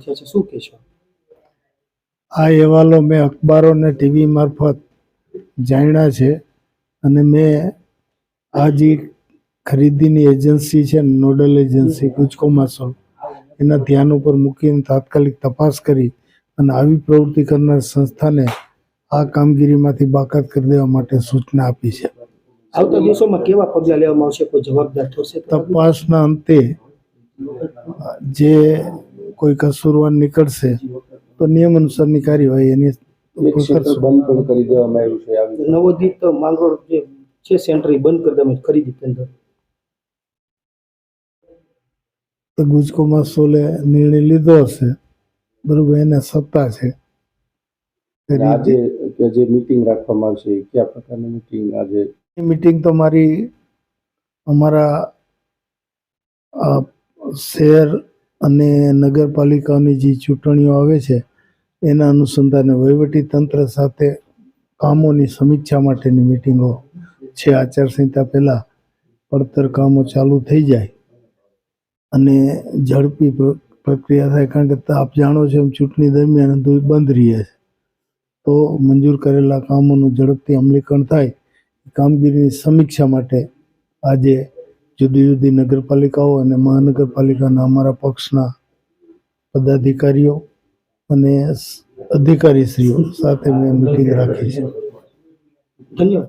થયા છે શું કહેશો? આ અહેવાલો મેં અખબારો અને ટીવી મારફત જાણ્યા છે અને મેં આ જે ખરીદીની એજન્સી છે નોડલ એજન્સી ગુજકોમાસો એના ધ્યાન ઉપર મૂકીને તાત્કાલિક તપાસ કરી અને આવી પ્રવૃત્તિ કરનાર સંસ્થાને આ કામગીરીમાંથી બાકાત કરી દેવા માટે સૂચના આપી છે. આવતા દિવસોમાં કેવા પગલાં લેવામાં આવશે? કોઈ જવાબદાર થશે તપાસના અંતે જે કોઈ કસૂરવાર નીકળશે તો નિયમ અનુસારની કાર્યવાહી એની. બંધ પણ કરી દેવામાં આવ્યું છે આવી નવોદિત માંગરોળ જે છે સેન્ટર એ બંધ કરી દેવામાં ખરીદી કેન્દ્ર. તો ગુજકોમાં સોલે નિર્ણય લીધો હશે બરોબર એને સત્તા છે. આજે જે મીટિંગ રાખવામાં આવશે કયા પ્રકારની મીટિંગ આજે? મીટિંગ તો મારી અમારા અ, શહેર અને નગરપાલિકાઓની જે ચૂંટણીઓ આવે છે, એના અનુસંધાને વહીવટી તંત્ર સાથે કામોની સમીક્ષા માટેની મિટિંગો છે. આચારસંહિતા પહેલાં પડતર કામો ચાલુ થઈ જાય અને ઝડપી પ્રક્રિયા થાય. કારણ કે આપ જાણો છો એમ ચૂંટણી દરમિયાન બંધ રહે છે. તો મંજૂર કરેલા કામોનું ઝડપથી અમલીકરણ થાય. કામગીરીની સમીક્ષા માટે આજે જુદી જુદી નગરપાલિકાઓ અને મહાનગરપાલિકાના અમારા પક્ષના પદાધિકારીઓ અને અધિકારીશ્રીઓ સાથે મેં મિટિંગ રાખી છે. ધન્યવાદ.